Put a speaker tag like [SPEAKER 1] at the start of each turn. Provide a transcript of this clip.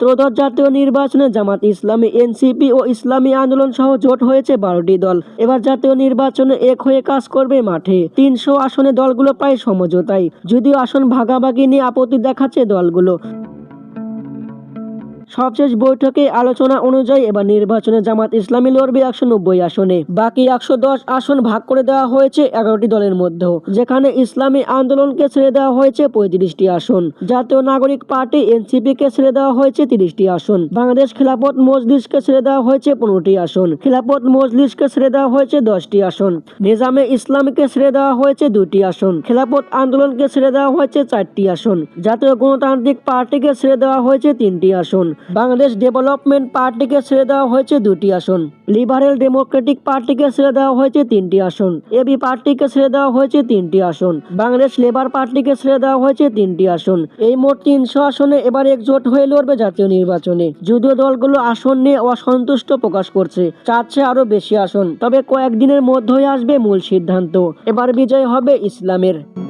[SPEAKER 1] ত্রয়োদশ জাতীয় নির্বাচনে জামাত ইসলামী, এনসিপি ও ইসলামী আন্দোলন সহ জোট হয়েছে বারোটি দল। এবার জাতীয় নির্বাচনে এক হয়ে কাজ করবে মাঠে। তিনশো আসনে দলগুলো প্রায় সমঝোতায়। যদিও আসন ভাগাভাগি নিয়ে আপত্তি দেখাচ্ছে দলগুলো। সবশেষ বৈঠকে আলোচনা অনুযায়ী এবার নির্বাচনে জামাত ইসলামী লড়বে একশো নব্বই আসনে। বাকি একশো দশ আসন ভাগ করে দেওয়া হয়েছে এগারোটি দলের মধ্যে যেখানে ইসলামী আন্দোলনকে ছেড়ে দেওয়া হয়েছে পঁয়ত্রিশটি আসন। জাতীয় নাগরিক পার্টি এনসিপি কে ছেড়ে দেওয়া হয়েছে তিরিশটি আসন। বাংলাদেশ খিলাফত মজলিসকে ছেড়ে দেওয়া হয়েছে পনেরোটি আসন। খিলাফত মজলিসকে ছেড়ে দেওয়া হয়েছে দশটি আসন। নিজামে ইসলামকে ছেড়ে দেওয়া হয়েছে দুটি আসন। খেলাফত আন্দোলনকে ছেড়ে দেওয়া হয়েছে চারটি আসন। জাতীয় গণতান্ত্রিক পার্টিকে ছেড়ে দেওয়া হয়েছে তিনটি আসন। বাংলাদেশ ডেভেলপমেন্ট পার্টিকে ছেড়ে দেওয়া হয়েছে দুটি আসন। লিবারেল ডেমোক্রেটিক পার্টিকে ছেড়ে দেওয়া হয়েছে তিনটি আসন। এবি পার্টিকে ছেড়ে দেওয়া হয়েছে তিনটি আসন। বাংলাদেশ লেবার পার্টিকে ছেড়ে দেওয়া হয়েছে তিনটি আসন। এই মোট তিনশো আসনে এবার একজোট হয়ে লড়বে জাতীয় নির্বাচনে। যদিও দলগুলো আসন নিয়ে অসন্তুষ্ট প্রকাশ করছে, চাচ্ছে আরও বেশি আসন। তবে কয়েকদিনের মধ্যেই আসবে মূল সিদ্ধান্ত। এবার বিজয় হবে ইসলামের।